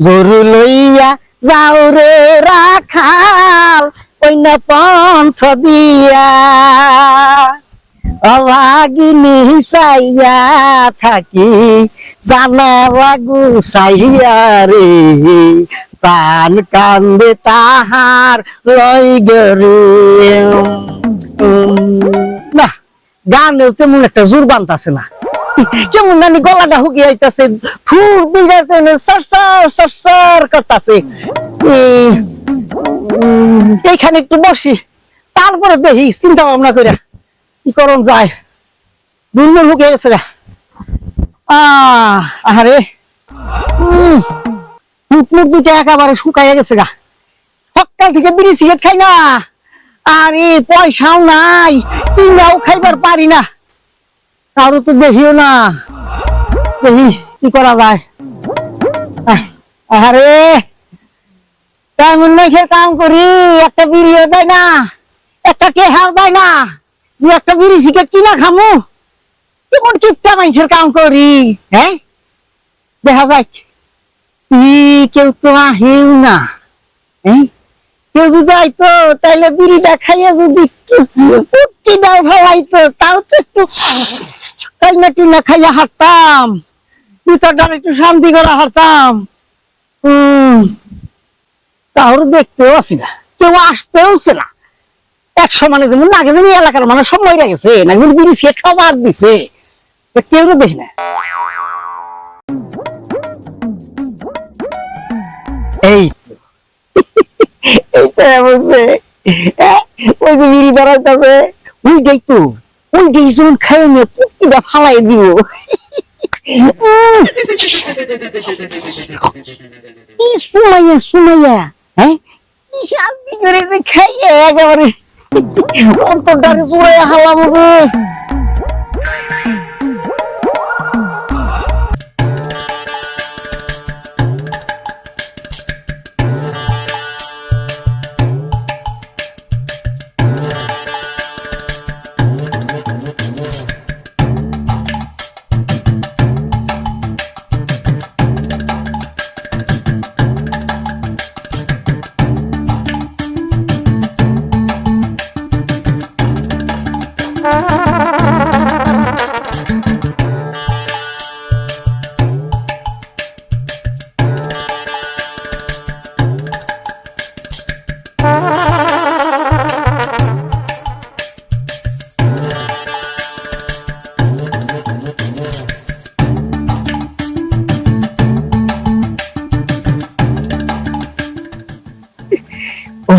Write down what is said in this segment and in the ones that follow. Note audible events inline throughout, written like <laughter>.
গরু লইয়া যাও রে রাখাল ওই না পন্থ দিয়া। অভাগিনী চাইয়া থাকি, জানা লাগু চাইয়া রে। প্রাণ কান্দে তাহার লই গরে। না গানেও তেমন একটা জোর বানতাছে না। কেমন জানি গলাটা হুকিয়ে আইতাছে ফুল বিগাতে সর সর সর সর করতাছে। উম, উম, এইখানে একটু বসি। তারপরে দেখি চিন্তা ভাবনা করে কি করণ যায়। দুর্বল হুকিয়ে গেছে আহ আহারে। মুখ মুখ দুটো একেবারে শুকাইয়া গেছে গা। সকাল থেকে বিড়ি সিগারেট খাই না। আরে পয়সাও নাই। কিনাও খাইবার পারি না। কারও তো দেখিও না। দেখি কি করা যায়। আরে কাম করি, একটা বিড়িও দেয় না, একটা টেহাও দেয় না, যে একটা বিড়ি সিগারেট কিনা খামু। কেমন কিপটা মানুষের কাম করি হ্যাঁ? দেখা যায় ই, কেউ তো আহিও না হ্যাঁ? কেউ যদি আইতো, তাইলে বিড়িটা খাইয়া যদি উটকিটাও খাওয়াইতো তাও তো একটু কাইনা টিনা খাইয়া হাঁটতাম ভিতরটা একটু শান্তি করে হাঁটতাম। হম দেখতেও আসি না, কেউ আসতেও না। একশো মানে যেমন আগে যেন এলাকার মানুষ সব মরে না যেন বিড়ি সিগারেট খাবার দিছে কেউ দেখি না। এই তো। <laughs> এইটা বলছে ওই যে বিড়ি বেড়াইতেছে ওই যাই তো ওই যাই যখন খাই নিয়ে পুকিটা ফালাই কি সুমাইয়া সুমাইয়া হ্যাঁ? শান্তি করে যে খাইয়ে একেবারে অন্তরটারে জুড়াইয়া হালাম গো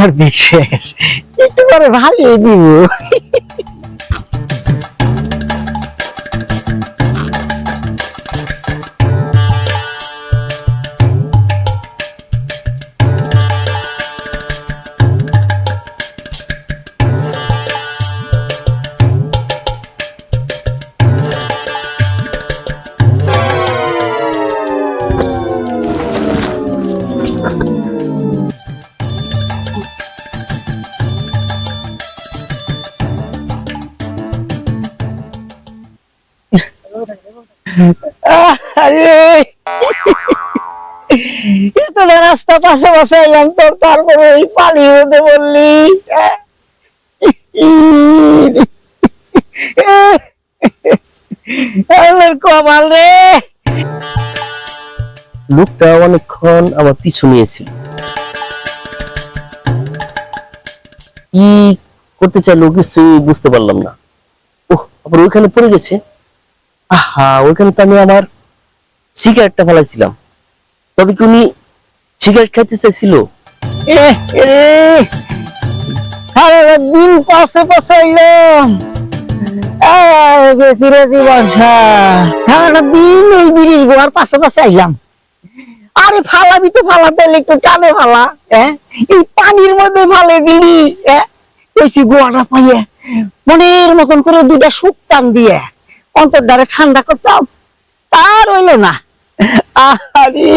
ওর বিশ্বের একটু পরে ভালোই দিব। আরে এতটা রাস্তা পাশে পাশে এলাম তোর তারপরে এই পানি হতে বললি? কমাল রে। লোকটা অনেকক্ষণ আমার পিছু নিয়েছিল। কি করতে চাইলো কিছুই বুঝতে পারলাম না। ওহ, আবার ওইখানে পড়ে গেছে? আহা, ওইখানে তো আমি আমার সিগারেটটা ফেলাইছিলাম। তবে কি উনি সিগারেট খাইতে চাইছিল? ওই গোয়ার পাশে পাশে আইলাম। আরে তো হলে একটু ফালা এই পানির মধ্যে ফালে দিলি হ্যাঁ গোয়াটা পাইয়ে, মনের মতন করে দুটা টান দিয়ে। অন্তরটারে ঠান্ডা করতাম তার হইল না। আরে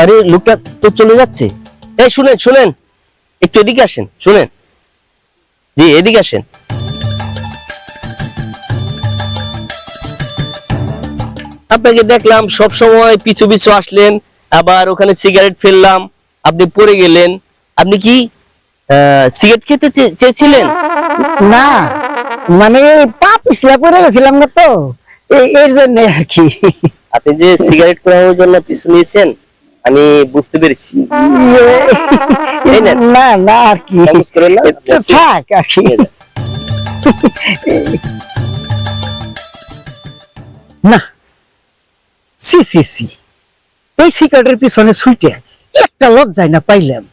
আরে, লোকটা তো চলে যাচ্ছে। এই, শুনেন শুনেন। একটু এদিকে আসেন, শুনেন। জি, এদিকে আসেন। আপনাকে দেখলাম সব সময় পিছু পিছু আসলেন। আবার ওখানে সিগারেট ফেললাম আপনি পড়ে গেলেন। আপনি কি সিগারেট খেতে চেয়েছিলেন? না মানে পা পিছলা পড়ে গেছিলাম না তো। এর জন্য আর কি। আপনি যে সিগারেট করানোর জন্য পিছু নিয়েছেন আমি বুঝতে পেরেছি। না? না আর কি। থাক আর কি। না সি সি সি। এই সিগারেটের পিছনে ছুটে একটা লজ্জায় না পাইলাম।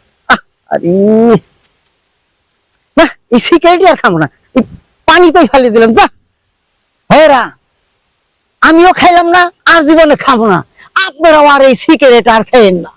আরে। না, এই সিগারেটই আর খাব না। পানিতেই ফেলে দিলাম, যা। হেরা, আমিও খাইলাম না, আর জীবনে খাব না। আপনারাও আর এই সিগারেট আর খাইয়েন না।